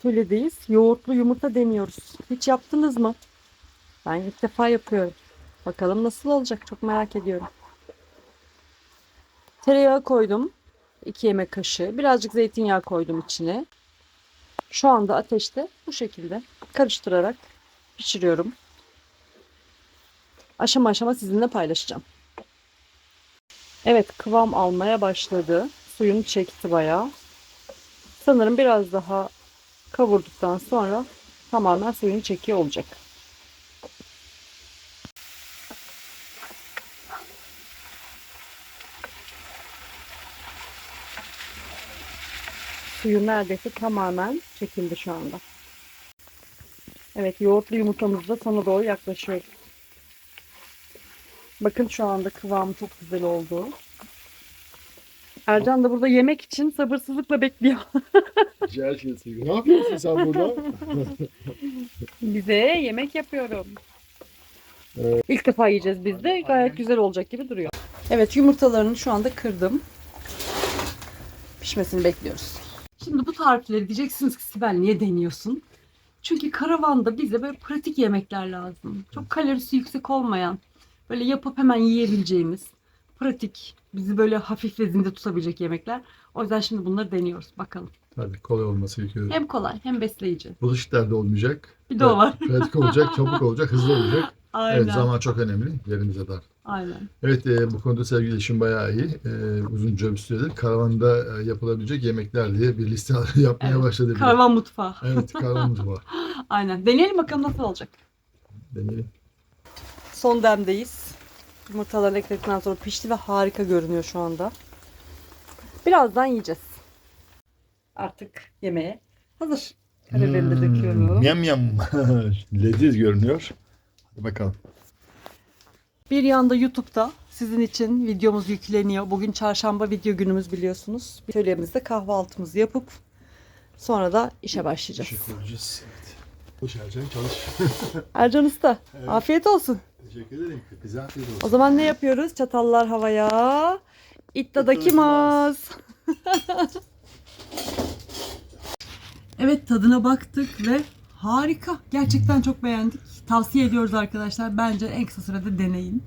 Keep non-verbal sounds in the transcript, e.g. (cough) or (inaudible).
atölyedeyiz. Yoğurtlu yumurta deniyoruz. Hiç yaptınız mı? Ben ilk defa yapıyorum. Bakalım nasıl olacak çok merak ediyorum. Tereyağı koydum. 2 yemek kaşığı. Birazcık zeytinyağı koydum içine. Şu anda ateşte bu şekilde karıştırarak pişiriyorum. Aşama aşama sizinle paylaşacağım. Evet kıvam almaya başladı. Suyunu çekti bayağı. Sanırım biraz daha kavurduktan sonra tamamen suyunu çekiyor olacak. Suyu neredeyse tamamen çekildi şu anda. Evet yoğurtlu yumurtamız da sana doğru yaklaşıyor. Bakın şu anda kıvamı çok güzel oldu. Ercan da burada yemek için sabırsızlıkla bekliyor. (laughs) Şey seviyor. Ne yapıyorsun sen burada? Bize yemek yapıyorum. Evet. İlk defa yiyeceğiz biz de. Gayet güzel olacak gibi duruyor. Evet yumurtalarını şu anda kırdım. Pişmesini bekliyoruz. Şimdi bu tarifleri diyeceksiniz ki Sibel niye deniyorsun? Çünkü karavanda bize böyle pratik yemekler lazım. Çok kalorisi yüksek olmayan, böyle yapıp hemen yiyebileceğimiz, pratik, bizi böyle hafif ve zinde tutabilecek yemekler. O yüzden şimdi bunları deniyoruz. Bakalım. Tabii kolay olması gerekiyor. Hem kolay hem besleyici. Bulaşık derdi olmayacak. Bir de o var. Pratik olacak, çabuk olacak, hızlı olacak. (laughs) Aynen. Evet zaman çok önemli. Yerimize dar. Aynen. Evet e, bu konuda sevgili eşim bayağı iyi. E, uzunca bir süredir karavanda e, yapılabilecek yemekler diye bir liste (laughs) yapmaya Evet, başladı. Karavan mutfağı. Evet karavan (laughs) var. Aynen. Deneyelim bakalım nasıl olacak. Deneyelim. Son demdeyiz. Yumurtaları ekledikten sonra pişti ve harika görünüyor şu anda. Birazdan yiyeceğiz. Artık yemeğe hazır. Karabiberini de döküyorum. Yam yam. (laughs) Leziz görünüyor. Hadi bakalım. Bir yanda YouTube'da sizin için videomuz yükleniyor. Bugün çarşamba video günümüz biliyorsunuz. Bir Atölyemizde kahvaltımızı yapıp sonra da işe başlayacağız. Teşekkür edeceğiz. Evet. Hoş Ercan çalış. Ercan Usta, (laughs) afiyet olsun. Teşekkür ederim. Bize afiyet olsun. O zaman ne yapıyoruz? Çatallar havaya. İttadakimasu. (laughs) evet tadına baktık ve harika. Gerçekten çok beğendik. Tavsiye ediyoruz arkadaşlar. Bence en kısa sürede deneyin.